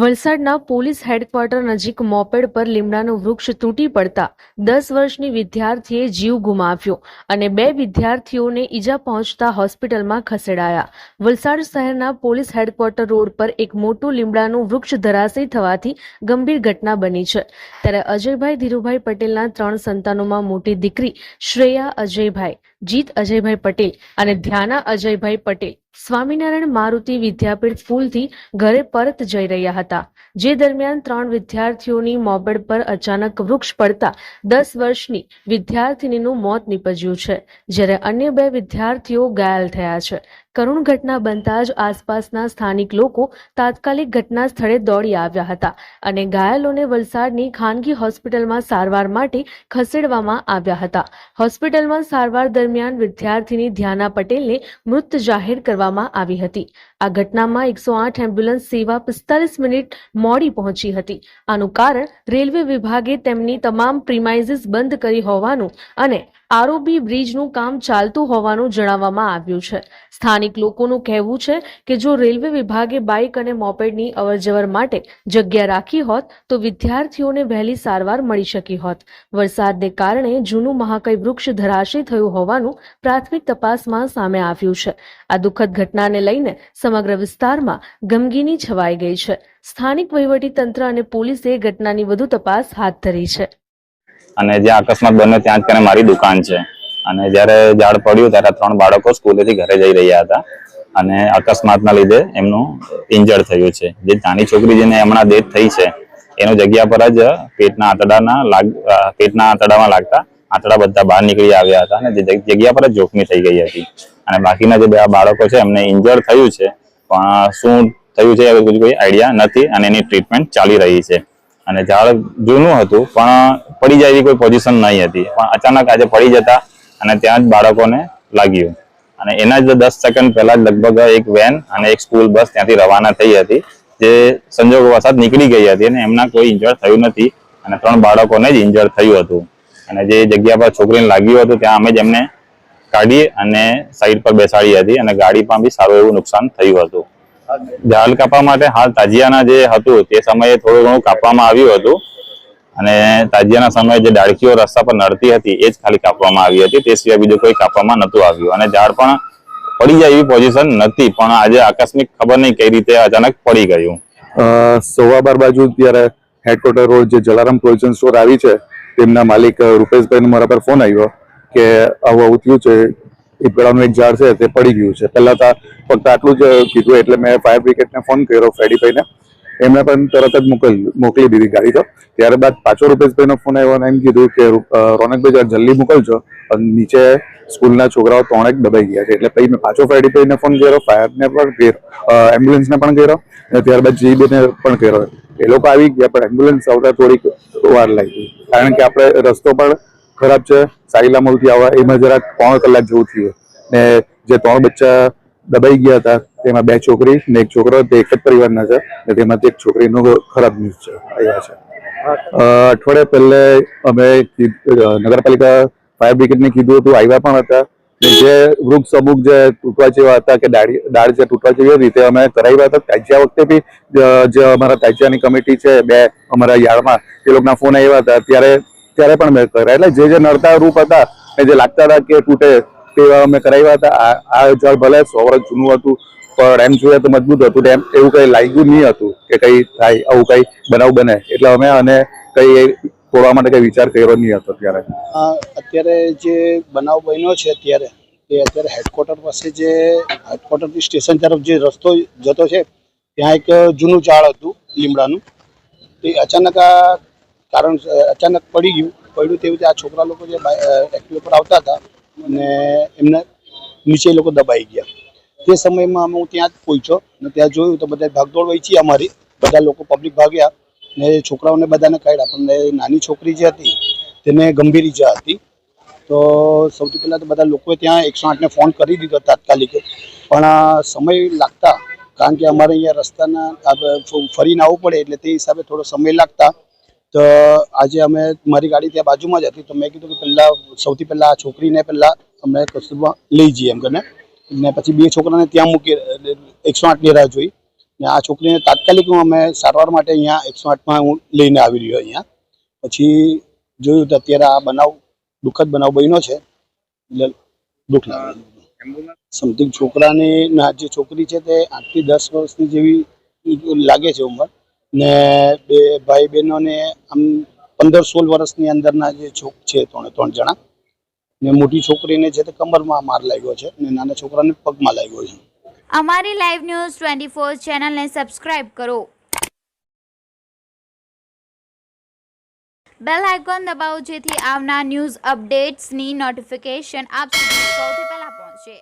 વલસાડના police headquarter નજીક moped પર લીમડાનું વૃક્ષ તૂટી પડતા દસ વર્ષની વિદ્યાર્થીએ જીવ ગુમાવ્યો અને બે વિદ્યાર્થીઓને ઈજા પહોંચતા હોસ્પિટલમાં ખસેડાયા. વલસાડ શહેરના પોલીસ હેડક્વાર્ટર રોડ પર એક મોટું લીમડાનું વૃક્ષ ધરાશયી થવાથી ગંભીર ઘટના બની છે. ત્યારે અજયભાઈ ધીરુભાઈ પટેલના ત્રણ સંતાનોમાં મોટી દીકરી શ્રેયા અજયભાઈ જીત અજયભાઈ પટેલ અને ધ્યાના અજયભાઈ પટેલ. સ્વામિનારાયણ મારુતિ વિદ્યાપીઠ સ્કૂલથી ઘરે પરત જઈ રહ્યા હતા, જે દરમિયાન ત્રણ વિદ્યાર્થીઓની મોબેડ પર અચાનક વૃક્ષ પડતા દસ વર્ષની વિદ્યાર્થિનીનું મોત નીપજ્યું છે, જ્યારે અન્ય બે વિદ્યાર્થીઓ ઘાયલ થયા છે. કરુણ ઘટના બનતા જ આસપાસના સ્થાનિક લોકો તાત્કાલિક ઘટના સ્થળે દોડી આવ્યા હતા અને ઘાયલોને વલસાડની ખાનગી હોસ્પિટલમાં સારવાર માટે ખસેડવામાં આવ્યા હતા. હોસ્પિટલમાં સારવાર દરમિયાન વિદ્યાર્થીની ધ્યાના પટેલને મૃત જાહેર કરવામાં આવી હતી. આ ઘટનામાં એકસો આઠ એમ્બ્યુલન્સ સેવા પિસ્તાલીસ મિનિટ મોડી પહોંચી હતી. આનું કારણ રેલવે વિભાગે તેમની તમામ પ્રિમાઇઝીસ બંધ કરી હોવાનું અને આરઓબી બ્રિજનું કામ ચાલતું હોવાનું જણાવવામાં આવ્યું છે. સ્થાનિક લોકોનું કહેવું છે કે જો રેલવે વિભાગે બાઇક અને મોપેડની અવરજવર માટે જગ્યા રાખી હોત, તો વિદ્યાર્થીઓને વહેલી સારવાર મળી શકી હોત. વરસાદને કારણે જૂનું મહાકય વૃક્ષ ધરાશય થયું હોવાનું પ્રાથમિક તપાસમાં સામે આવ્યું છે. આ દુઃખદ ઘટનાને લઈને સમગ્ર વિસ્તારમાં ગમગીની છવાઈ ગઈ છે. સ્થાનિક વહીવટી તંત્ર અને પોલીસે ઘટનાની વધુ તપાસ હાથ ધરી છે. અને જ્યાં અકસ્માત બન્યો ત્યાં જ કરીને મારી દુકાન છે. અને જ્યારે ઝાડ પડ્યું ત્યારે ત્રણ બાળકો સ્કૂલેથી ઘરે જઈ રહ્યા હતા. અને અકસ્માતના લીધે એમનું ઇન્જર્ડ થયું છે. જે નાની છોકરી જેને હમણાં ડેથ થઈ છે, એનું જગ્યા પર જ પેટના આંતડાના લાગ પેટના આંતડામાં લાગતા આંતડા બધા બહાર નીકળી આવ્યા હતા અને જે જગ્યા પર જ જોખમી થઈ ગઈ હતી. અને બાકીના જે બે બાળકો છે, એમને ઇન્જર્ડ થયું છે, પણ શું થયું છે એ કોઈ આઈડિયા નથી અને એની ટ્રીટમેન્ટ ચાલી રહી છે. અને ઝાડ જૂનું હતું, પણ પડી જાય એવી કોઈ પોઝિશન નહીં હતી. પણ અચાનક આજે પડી જતા અને ત્યાં જ બાળકોને લાગ્યું. અને એના જ દસ સેકન્ડ પહેલા જ લગભગ એક વેન અને એક સ્કૂલ બસ ત્યાંથી રવાના થઈ હતી. જે સંજોગો વસાત નીકળી ગઈ હતી અને એમના કોઈ ઇન્જર્ડ થયું નથી અને ત્રણ બાળકોને જ ઇન્જર્ડ થયું હતું. અને જે જગ્યા પર છોકરીને લાગ્યું હતું ત્યાં અમે જ એમને કાઢી અને સાઈડ પર બેસાડી હતી અને ગાડીમાં બી સારું એવું નુકસાન થયું હતું. ઝાડ કાપવા માટે હાલ તાજિયાના જે હતું તે સમયે થોડું ઘણું કાપવામાં આવ્યું હતું. અને તાજિયાના સમયે જે ડાળખીઓ રસ્તા પર નડતી હતી, એ જ ખાલી કાપવામાં આવી હતી. તે સિવાય બીજું કોઈ કાપવામાં નહોતું આવ્યું. અને ઝાડ પણ પડી જાય એવી પોઝિશન નથી, પણ આજે આકસ્મિક ખબર નહીં કઈ રીતે અચાનક પડી ગયું. સોવા બાર બાજુ ત્યારે હેડક્વાર્ટર રોડ જે જલારામ પ્રોવિઝન સ્ટોર આવી છે, તેમના માલિક રૂપેશભાઈનો મારા પર ફોન આવ્યો કે આવું આવું થયું છે પીપળાનું એક ઝાડ છે, તે પડી ગયું છે. પહેલાં તો ફક્ત આટલું જ કીધું, એટલે મેં ફાયર બ્રિગેડને ફોન કર્યો ફ્રેડીભાઈને એમણે પણ તરત જ મોકલી મોકલી દીધી ગાડી તો. ત્યારબાદ પાછો રૂપેશભાઈનો ફોન આવ્યો અને એમ કીધું કે રોનકભાઈ જરા જલ્દી મોકલજો. અને નીચે સ્કૂલના છોકરાઓ ત્રણેક દબાઈ ગયા છે. એટલે પછી મેં પાછો ફ્રેડીભાઈને ફોન કર્યો. ફાયરને પણ કર્યો. એમ્બ્યુલન્સને પણ કર્યો. અને ત્યારબાદ જીબીને પણ કર્યો. એ લોકો આવી ગયા, પણ એમ્બ્યુલન્સ આવતા થોડીક વાર લાગી. કારણ કે આપણે રસ્તો પણ ખરાબ છે. સાઈલામોલથી આવવા એમાં જરાક ત્રણ કલાક જેવું થયું. ને જે ત્રણ બચ્ચા દબાઈ ગયા હતા તેમાં બે છોકરી ને એક છોકરો તે એક જ પરિવારના છે ને તેમાંથી એક છોકરીનું ખરાબ ન્યૂઝ છે આવ્યા છે. અઠવાડિયા પહેલે અમે નગરપાલિકા ફાયર બ્રિગેડને કીધું હતું આવ્યા પણ હતા. જે વૃક્ષ અમુક જે તૂટવા જેવા હતા કે ડાળી જે તૂટવા જેવી હતી તે અમે કરાવ્યા હતા. તાજિયા વખતે બી જે અમારા તાજિયાની કમિટી છે, બે અમારા યાર્ડમાં એ લોકોના ફોન આવ્યા હતા. ત્યારે ત્યારે પણ મેં કર્યા. એટલે જે જે નડતા રૂપ હતા ને જે લાગતા હતા કે તૂટે, તેવા અમે કરાવ્યા હતા. આ જળ ભલે સો વર્ષ જૂનું હતું પણ એમ જોઈએ તો મજબૂત હતું એમ એવું કઈ લાગ્યું નહીં હતું કે કઈ થાય, આવું કઈ બનાવ બને. એટલે અમે અને કઈ તોડવા માટે કઈ વિચાર કર્યો નહીં હતો ત્યારે. અત્યારે જે બનાવ બન્યો છે અત્યારે, એ અત્યારે હેડક્વાર્ટર પાસે જે હેડક્વાર્ટરથી સ્ટેશન તરફ જે રસ્તો જતો છે, ત્યાં એક જૂનું ઝાડ હતું, લીમડાનું. તે અચાનક આ કારણ, અચાનક પડી ગયું. પડ્યું તેવી રીતે આ છોકરા લોકો જે એક્ટિવ પર આવતા હતા અને એમને નીચે લોકો દબાઈ ગયા. તે સમયમાં અમે હું ત્યાં જ પહોંચ્યો અને ત્યાં જોયું તો બધા ભાગદોડ વહીચી અમારી. બધા લોકો પબ્લિક ભાગ્યા ને છોકરાઓને બધાને કાઢ્યા. પણ નાની છોકરી જે હતી તેને ગંભીર ઈજા હતી. તો સૌથી પહેલાં તો બધા લોકોએ ત્યાં એકસો આઠને ફોન કરી દીધો તાત્કાલિક. પણ સમય લાગતા, કારણ કે અમારે અહીંયા રસ્તાના ફરીને આવવું પડે એટલે તે હિસાબે થોડો સમય લાગતા. તો આજે અમે મારી ગાડી ત્યાં બાજુમાં જ હતી. તો મેં કીધું કે પહેલાં, સૌથી પહેલાં આ છોકરીને પહેલાં અમે કસ્તુરમાં લઈ જઈએ એમ કરીને. ને પછી બે છોકરાને ત્યાં મૂકી, એકસો આઠની રાહ જોઈ. ને આ છોકરીને તાત્કાલિક હું અમે સારવાર માટે અહીંયા એકસો આઠમાં હું લઈને આવી રહ્યો અહીંયા. પછી જોયું તો અત્યારે આ બનાવ, દુઃખદ બનાવ બન્યો છે. એટલે દુઃખ સમથિંગ છોકરાની, ના, જે છોકરી છે તે આઠથી દસ વર્ષની જેવી લાગે છે ઉંમર. ને બે ભાઈ બહેનોને આમ પંદર સોળ વર્ષની અંદરના જે છોક છે, ત્રણે ત્રણ જણા ને મોટી છોકરીને છે તે કમરમાં માર લાગ્યો છે ને નાના છોકરાને પગમાં લાગ્યો છે. અમારી લાઈવ ન્યૂઝ ટ્વેન્ટી ફોર ચેનલને સબસ્ક્રાઇબ કરો. બેલ આઇકોન દબાવો જેથી આવનાર ન્યૂઝ અપડેટ્સની નોટિફિકેશન આપ સુધી સૌથી પહેલા પહોંચે.